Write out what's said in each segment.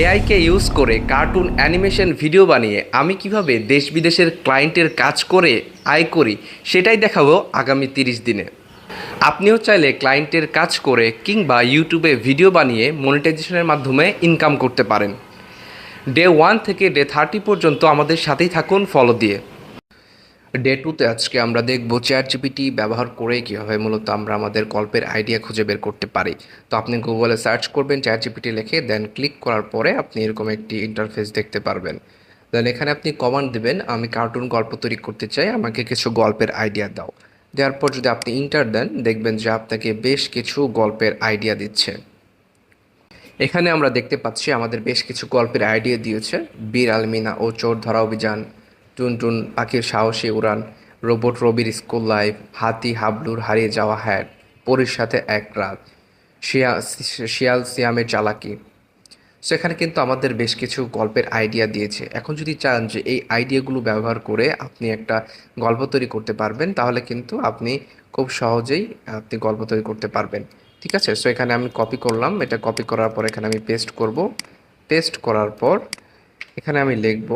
এআইকে use করে cartoon animation video বানিয়ে আমি কীভাবে দেশ বিদেশের ক্লায়েন্টের কাজ করে, আয় করি, সেটাই দেখাবো আগামী তিরিশ দিনে। আপনিও চাইলে ক্লায়েন্টের কাজ করে কিংবা ইউটিউবে ভিডিও বানিয়ে মনিটাইজেশনের মাধ্যমে ইনকাম করতে পারেন। ডে ওয়ান থেকে ডে থার্টি পর্যন্ত আমাদের সাথেই থাকুন ফলো দিয়ে। ডে টুতে আজকে আমরা দেখব চ্যাট জিপিটি ব্যবহার করে কীভাবে মূলত আমরা আমাদের গল্পের আইডিয়া খুঁজে বের করতে পারি। তো আপনি গুগলে সার্চ করবেন চ্যাট জিপিটি লিখে দেন ক্লিক করার পরে আপনি এরকম একটি ইন্টারফেস দেখতে পারবেন। দেন এখানে আপনি কমান্ড দেবেন, আমি কার্টুন গল্প তৈরি করতে চাই, আমাকে কিছু গল্পের আইডিয়া দাও। দেওয়ার পর যদি আপনি ইন্টার দেন, দেখবেন যে আপনাকে বেশ কিছু গল্পের আইডিয়া দিচ্ছে। এখানে আমরা দেখতে পাচ্ছি আমাদের বেশ কিছু গল্পের আইডিয়া দিয়েছে। বীর আলমিনা ও চোর ধরা অভিযান। টুনটুন পাখির সাহসী উড়ান, রোবট রবির স্কুল লাইফ, হাতি হাবলুর হারিয়ে যাওয়া হ্যাট, পরীর সাথে এক রাত, শিয়া, শিয়াল সিয়ামের চালাকি। সো এখানে কিন্তু আমাদের বেশ কিছু গল্পের আইডিয়া দিয়েছে। এখন যদি চান যে এই আইডিয়াগুলো ব্যবহার করে আপনি একটা গল্প তৈরি করতে পারবেন, তাহলে কিন্তু আপনি খুব সহজেই আপনি গল্প তৈরি করতে পারবেন। ঠিক আছে? সো এখানে আমি কপি করলাম। এটা কপি করার পর এখানে আমি পেস্ট করব। পেস্ট করার পর এখানে আমি লিখব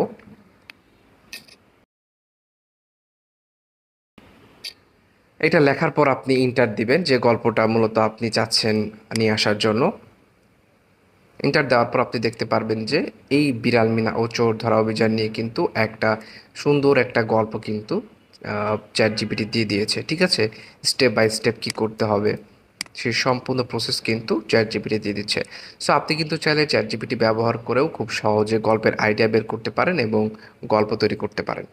এটা লেখার পর আপনি ইন্টার দিবেন, যে গল্পটা মূলত আপনি চাচ্ছেন নিয়ে আসার জন্য। ইন্টার দেওয়ার পর আপনি দেখতে পারবেন যে এই বিড়াল মিনা ও চোর ধরা অভিযান নিয়ে কিন্তু একটা সুন্দর একটা গল্প কিন্তু চ্যাট জিপিটি দিয়ে দিয়েছে, ঠিক আছে? স্টেপ বাই স্টেপ কি করতে হবে, সেই সম্পূর্ণ প্রসেস কিন্তু চ্যাট জিপিটি দিয়ে দিচ্ছে। সো আপনি কিন্তু চাইলে চ্যাট জিপিটি ব্যবহার করেও খুব সহজে গল্পের আইডিয়া বের করতে পারেন এবং গল্প তৈরি করতে পারেন।